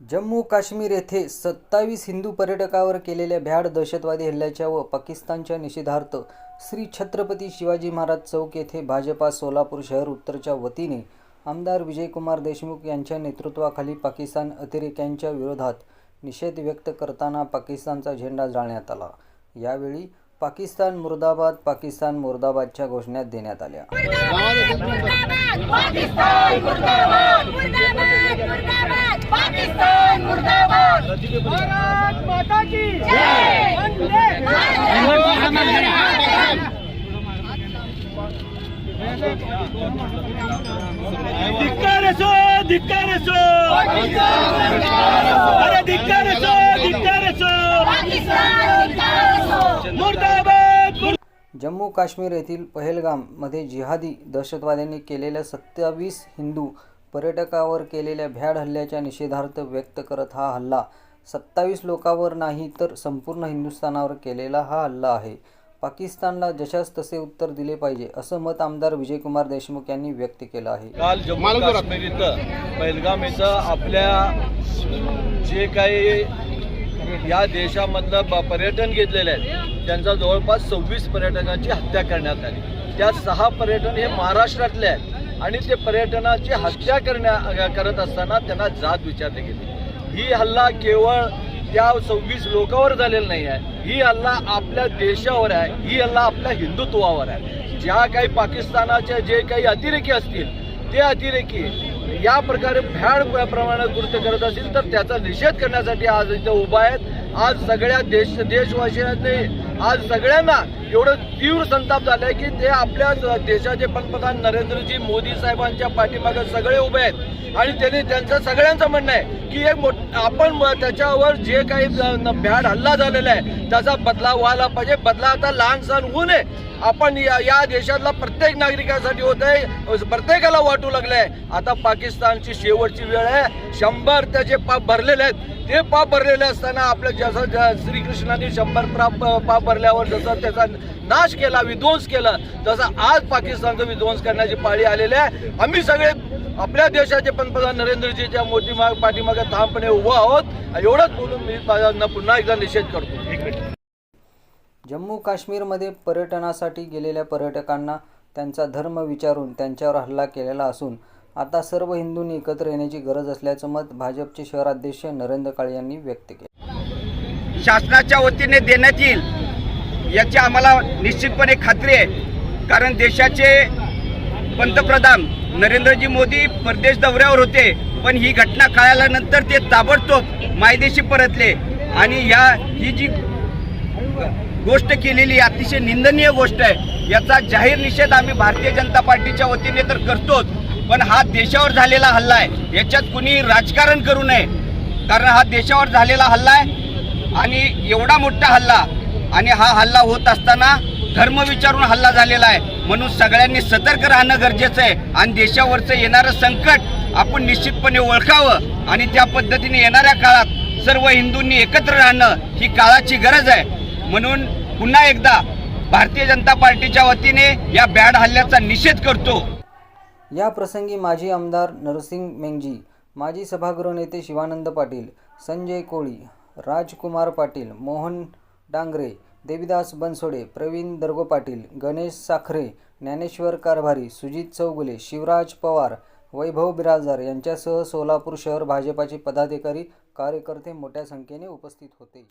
जम्मू काश्मीर येथे सत्तावीस हिंदू पर्यटकावर केलेल्या भ्याड दहशतवादी हल्ल्याच्या व पाकिस्तानच्या निषेधार्थ श्री छत्रपती शिवाजी महाराज चौक येथे भाजपा सोलापूर शहर उत्तरच्या वतीने आमदार विजयकुमार देशमुख यांच्या नेतृत्वाखाली पाकिस्तान अतिरेक्यांच्या विरोधात निषेध व्यक्त करताना पाकिस्तानचा झेंडा जाळण्यात आला. यावेळी पाकिस्तान मुर्दाबाद पाकिस्तान मुर्दाबादच्या घोषणा देण्यात आल्या. पाकिस्तान मुर्दाबाद मुर्दाबाद मुर्दाबाद पाकिस्तान मुर्दाबाद! धिक्कार असो धिक्कार असो अरे धिक्कार असो धिक्कार असो जम्मू काश्मीर येथील पहेलगाममध्ये जिहादी दहशतवाद्यांनी केलेल्या सत्तावीस हिंदू पर्यटकावर केलेल्या भ्याड हल्ल्याच्या निषेधार्थ व्यक्त करत हा हल्ला. सत्तावीस लोकांवर नाही तर संपूर्ण हिंदुस्थानावर केलेला हा हल्ला आहे. पाकिस्तानला जशास तसे उत्तर दिले पाहिजे असं मत आमदार विजयकुमार देशमुख यांनी व्यक्त केलं आहे. काल जम्मू काश्मीर इथं पहिलगाम इथं आपल्या जे काही या देशामधलं पर्यटन घेतलेले आहेत त्यांचा जवळपास सव्वीस पर्यटकांची हत्या करण्यात आली. त्यात सहा पर्यटन हे महाराष्ट्रातले आहेत. आणि ते पर्यटनाची हत्या करण्या करत असताना त्यांना जात विचारले गेले. ही हल्ला केवळ त्या सव्वीस लोकांवर झालेला नाही आहे. ही हल्ला आपल्या देशावर आहे. ही हल्ला आपल्या हिंदुत्वावर आहे. ज्या काही पाकिस्तानाच्या जे काही अतिरेकी असतील ते अतिरेकी या प्रकारे भ्याड प्रमाणात कृत्य करत असतील तर त्याचा निषेध करण्यासाठी आज इथे उभा आहेत. आज सगळ्या देश देशवासियांनी आज सगळ्यांना एवढं तीव्र संताप झालाय की ते आपल्या देशाचे पंतप्रधान नरेंद्रजी मोदी साहेबांच्या पाठीमागे सगळे उभे आहेत. आणि त्यांनी त्यांचं सगळ्यांचं म्हणणं आहे की एक मोठ आपण त्याच्यावर जे काही भ्याड हल्ला झालेला आहे त्याचा बदला व्हायला पाहिजे. बदला आता लहान सण होऊ नये. आपण या या देशातला प्रत्येक नागरिकासाठी होत आहे प्रत्येकाला वाटू लागलंय. आता पाकिस्तानची शेवटची वेळ आहे. शंभर त्याचे पाप भरलेले आहेत. ते पाप भरलेले असताना आपल्या जसं श्रीकृष्णाने शंभर पाप पाप भरल्यावर जसं त्याचा नाश केला विध्वंस केला तसं आज पाकिस्तानचा विध्वंस करण्याची पाळी आलेली आहे. आम्ही सगळे आपल्या देशाचे पंतप्रधान नरेंद्रजीच्या मोठी माग पाठीमागे ठामपणे उभं आहोत. एवढंच बोलून मी माझा पुन्हा एकदा निषेध करतो. जम्मू काश्मीरमध्ये पर्यटनासाठी गेलेल्या पर्यटकांना त्यांचा धर्म विचारून त्यांच्यावर हल्ला केलेला असून आता सर्व हिंदूंनी एकत्र येण्याची गरज असल्याचं मत भाजपचे शहराध्यक्ष नरेंद्र काळे यांनी व्यक्त केले. शासनाच्या वतीने देण्यात येईल. याची आम्हाला निश्चितपणे खात्री आहे. कारण देशाचे पंतप्रधान नरेंद्रजी मोदी परदेश दौऱ्यावर होते पण ही घटना कळाल्यानंतर ते ताबडतोब मायदेशी परतले. आणि या ही जी गोष्ट केलेली अतिशय निंदनीय गोष्ट आहे याचा जाहीर निषेध आम्ही भारतीय जनता पार्टीच्या वतीने तर करतोच पण हा देशावर झालेला हल्ला आहे. याच्यात कुणी राजकारण करू नये कारण हा देशावर झालेला हल्ला आहे. आणि एवढा मोठा हल्ला आणि हा हल्ला होत असताना धर्म विचारून हल्ला झालेला आहे. म्हणून सगळ्यांनी सतर्क राहणं गरजेचं आहे आणि देशावरचं येणारं संकट आपण निश्चितपणे ओळखावं आणि त्या पद्धतीने येणाऱ्या काळात सर्व हिंदूंनी एकत्र राहणं ही काळाची गरज आहे. म्हणून पुन्हा एकदा भारतीय जनता पार्टीच्या वतीने या बॅड हल्ल्याचा निषेध करतो. या प्रसंगी माजी आमदार नरसिंग मेंगजी माजी सभागृह नेते शिवानंद पाटील संजय कोळी राजकुमार पाटील मोहन डांगरे देविदास बनसोडे प्रवीण दर्गो पाटील गणेश साखरे ज्ञानेश्वर कारभारी सुजित चौगुले शिवराज पवार वैभव बिराजदार यांच्यासह सोलापूर शहर भाजपाचे पदाधिकारी कार्यकर्ते मोठ्या संख्येने उपस्थित होते.